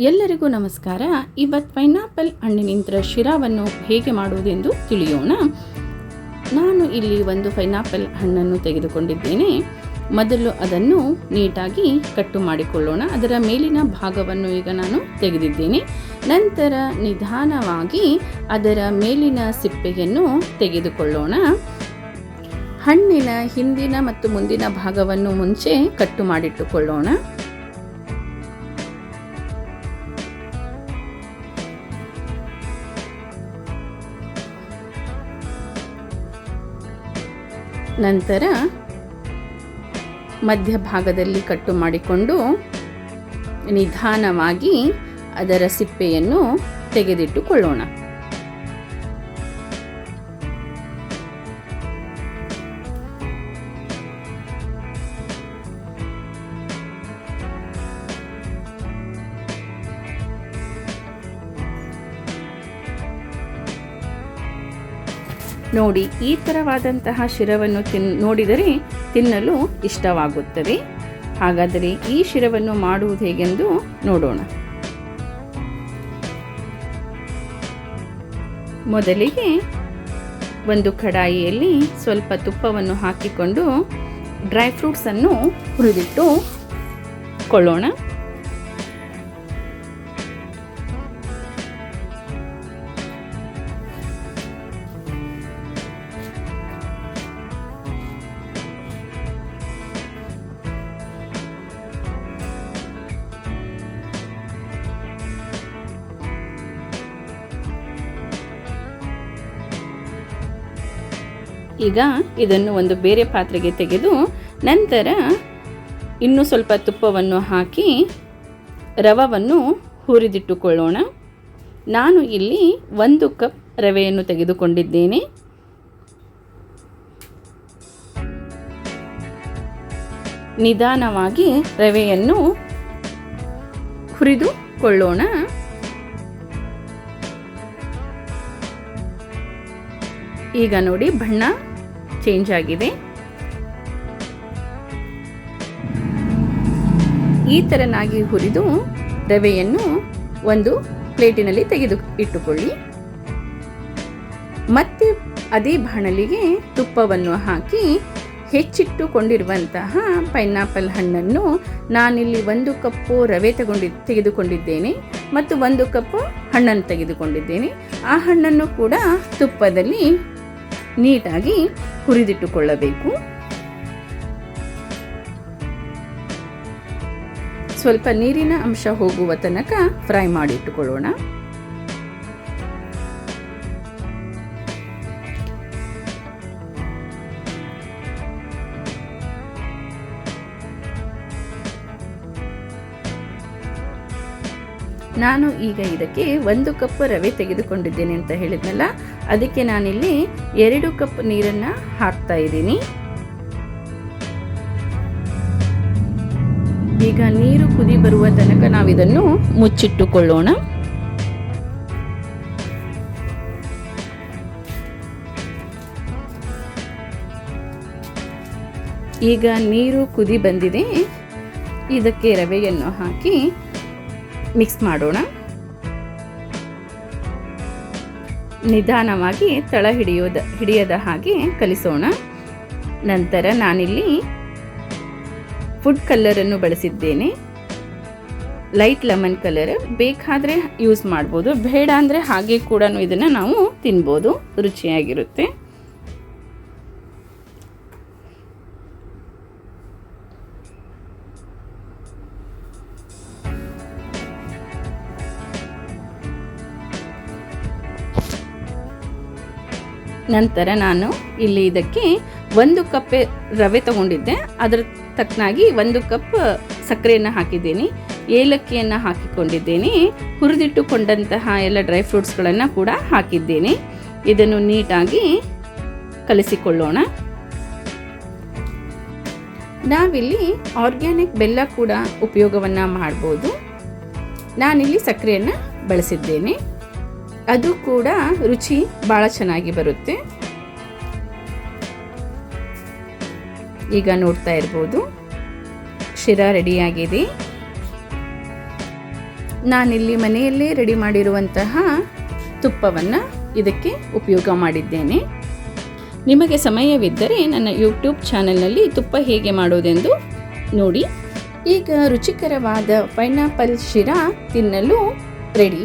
ಎಲ್ಲರಿಗೂ ನಮಸ್ಕಾರ. ಇವತ್ತು ಪೈನಾಪಲ್ ಹಣ್ಣಿನಿಂದ ಶಿರಾವನ್ನು ಹೇಗೆ ಮಾಡುವುದೆಂದು ತಿಳಿಯೋಣ. ನಾನು ಇಲ್ಲಿ ಒಂದು ಪೈನಾಪಲ್ ಹಣ್ಣನ್ನು ತೆಗೆದುಕೊಂಡಿದ್ದೇನೆ. ಮೊದಲು ಅದನ್ನು ನೀಟಾಗಿ ಕಟ್ಟು ಮಾಡಿಕೊಳ್ಳೋಣ. ಅದರ ಮೇಲಿನ ಭಾಗವನ್ನು ಈಗ ನಾನು ತೆಗೆದಿದ್ದೇನೆ. ನಂತರ ನಿಧಾನವಾಗಿ ಅದರ ಮೇಲಿನ ಸಿಪ್ಪೆಯನ್ನು ತೆಗೆದುಕೊಳ್ಳೋಣ. ಹಣ್ಣಿನ ಹಿಂದಿನ ಮತ್ತು ಮುಂದಿನ ಭಾಗವನ್ನು ಮುಂಚೆ ಕಟ್ಟು ಮಾಡಿಟ್ಟುಕೊಳ್ಳೋಣ. ನಂತರ ಮಧ್ಯಭಾಗದಲ್ಲಿ ಕಟ್ಟು ಮಾಡಿಕೊಂಡು ನಿಧಾನವಾಗಿ ಅದರ ಸಿಪ್ಪೆಯನ್ನು ತೆಗೆದಿಟ್ಟುಕೊಳ್ಳೋಣ. ನೋಡಿ, ಈ ಥರವಾದಂತಹ ಶಿರವನ್ನು ತಿನ್, ನೋಡಿದರೆ ತಿನ್ನಲು ಇಷ್ಟವಾಗುತ್ತದೆ. ಹಾಗಾದರೆ ಈ ಶಿರವನ್ನು ಮಾಡುವುದು ಹೇಗೆಂದು ನೋಡೋಣ. ಮೊದಲಿಗೆ ಒಂದು ಕಡಾಯಿಯಲ್ಲಿ ಸ್ವಲ್ಪ ತುಪ್ಪವನ್ನು ಹಾಕಿಕೊಂಡು ಡ್ರೈ ಫ್ರೂಟ್ಸನ್ನು ಹುರಿದಿಟ್ಟು ಕೊಳ್ಳೋಣ. ಈಗ ಇದನ್ನು ಒಂದು ಬೇರೆ ಪಾತ್ರೆಗೆ ತೆಗೆದು ನಂತರ ಇನ್ನೂ ಸ್ವಲ್ಪ ತುಪ್ಪವನ್ನು ಹಾಕಿ ರವವನ್ನು ಹುರಿದಿಟ್ಟುಕೊಳ್ಳೋಣ. ನಾನು ಇಲ್ಲಿ ಒಂದು ಕಪ್ ರವೆಯನ್ನು ತೆಗೆದುಕೊಂಡಿದ್ದೇನೆ. ನಿಧಾನವಾಗಿ ರವೆಯನ್ನು ಹುರಿದುಕೊಳ್ಳೋಣ. ಈಗ ನೋಡಿ ಬಣ್ಣ. ಚೇಂಜ್ ಆಗಿದೆ. ಈ ಥರನಾಗಿ ಹುರಿದು ರವೆಯನ್ನು ಒಂದು ಪ್ಲೇಟಿನಲ್ಲಿ ತೆಗೆದು ಇಟ್ಟುಕೊಳ್ಳಿ. ಮತ್ತೆ ಅದೇ ಬಾಣಲಿಗೆ ತುಪ್ಪವನ್ನು ಹಾಕಿ ಹೆಚ್ಚಿಟ್ಟುಕೊಂಡಿರುವಂತಹ ಪೈನಾಪಲ್ ಹಣ್ಣನ್ನು ನಾನಿಲ್ಲಿ ಒಂದು ಕಪ್ಪು ರವೆ ತಗೊಂಡಿ, ತೆಗೆದುಕೊಂಡಿದ್ದೇನೆ ಮತ್ತು ಒಂದು ಕಪ್ಪು ಹಣ್ಣನ್ನು ತೆಗೆದುಕೊಂಡಿದ್ದೇನೆ. ಆ ಹಣ್ಣನ್ನು ಕೂಡ ತುಪ್ಪದಲ್ಲಿ ನೀಟಾಗಿ ಹುರಿದಿಟ್ಟುಕೊಳ್ಳಬೇಕು ಸ್ವಲ್ಪ ನೀರಿನ ಅಂಶ ಹೋಗುವ ತನಕ ಫ್ರೈ ಮಾಡಿಟ್ಟುಕೊಳ್ಳೋಣ. ನಾನು ಈಗ ಇದಕ್ಕೆ ಒಂದು ಕಪ್ ರವೆ ತೆಗೆದುಕೊಂಡಿದ್ದೇನೆ ಅಂತ ಹೇಳಿದ್ನಲ್ಲ, ಅದಕ್ಕೆ ನಾನಿಲ್ಲಿ ಎರಡು ಕಪ್ ನೀರನ್ನು ಹಾಕ್ತಾ ಇದ್ದೀನಿ. ಈಗ ನೀರು ಕುದಿ ಬರುವ ತನಕ ನಾವು ಇದನ್ನು ಮುಚ್ಚಿಟ್ಟುಕೊಳ್ಳೋಣ. ಈಗ ನೀರು ಕುದಿ ಬಂದಿದೆ. ಇದಕ್ಕೆ ರವೆಯನ್ನು ಹಾಕಿ ಮಿಕ್ಸ್ ಮಾಡೋಣ. ನಿಧಾನವಾಗಿ ತಳ ಹಿಡಿಯೋದ ಹಿಡಿಯದ ಹಾಗೆ ಕಲಿಸೋಣ. ನಂತರ ನಾನಿಲ್ಲಿ ಫುಡ್ ಕಲ್ಲರನ್ನು ಬಳಸಿದ್ದೇನೆ. ಲೈಟ್ ಲೆಮನ್ ಕಲರ್ ಬೇಕಾದರೆ ಯೂಸ್ ಮಾಡ್ಬೋದು, ಬೇಡ ಅಂದರೆ ಹಾಗೆ ಕೂಡ ಇದನ್ನು ನಾವು ತಿನ್ಬೋದು, ರುಚಿಯಾಗಿರುತ್ತೆ. ನಂತರ ನಾನು ಇಲ್ಲಿ ಇದಕ್ಕೆ ಒಂದು ಕಪ್ ರವೆ ತಗೊಂಡಿದ್ದೆ. ಅದರ ತಕ್ಕನಾಗಿ ಒಂದು ಕಪ್ ಸಕ್ಕರೆಯನ್ನು ಹಾಕಿದ್ದೀನಿ. ಏಲಕ್ಕಿಯನ್ನು ಹಾಕಿಕೊಂಡಿದ್ದೀನಿ. ಹುರಿದಿಟ್ಟುಕೊಂಡಂತಹ ಎಲ್ಲ ಡ್ರೈ ಫ್ರೂಟ್ಸ್ಗಳನ್ನು ಕೂಡ ಹಾಕಿದ್ದೀನಿ. ಇದನ್ನು ನೀಟಾಗಿ ಕಲಿಸಿಕೊಳ್ಳೋಣ. ನಾವಿಲ್ಲಿ ಆರ್ಗ್ಯಾನಿಕ್ ಬೆಲ್ಲ ಕೂಡ ಉಪಯೋಗವನ್ನು ಮಾಡ್ಬೋದು. ನಾನಿಲ್ಲಿ ಸಕ್ಕರೆಯನ್ನು ಬಳಸಿದ್ದೇನೆ. ಅದು ಕೂಡ ರುಚಿ ಭಾಳ ಚೆನ್ನಾಗಿ ಬರುತ್ತೆ. ಈಗ ನೋಡ್ತಾ ಇರ್ಬೋದು. ಶಿರಾ ರೆಡಿಯಾಗಿದೆ. ನಾನಿಲ್ಲಿ ಮನೆಯಲ್ಲೇ ರೆಡಿ ಮಾಡಿರುವಂತಹ ತುಪ್ಪವನ್ನು ಇದಕ್ಕೆ ಉಪಯೋಗ ಮಾಡಿದ್ದೇನೆ. ನಿಮಗೆ ಸಮಯವಿದ್ದರೆ ನನ್ನ ಯೂಟ್ಯೂಬ್ ಚಾನೆಲ್ನಲ್ಲಿ ತುಪ್ಪ ಹೇಗೆ ಮಾಡೋದೆಂದು ನೋಡಿ. ಈಗ ರುಚಿಕರವಾದ ಪೈನಾಪಲ್ ಶಿರಾ ತಿನ್ನಲು ರೆಡಿ.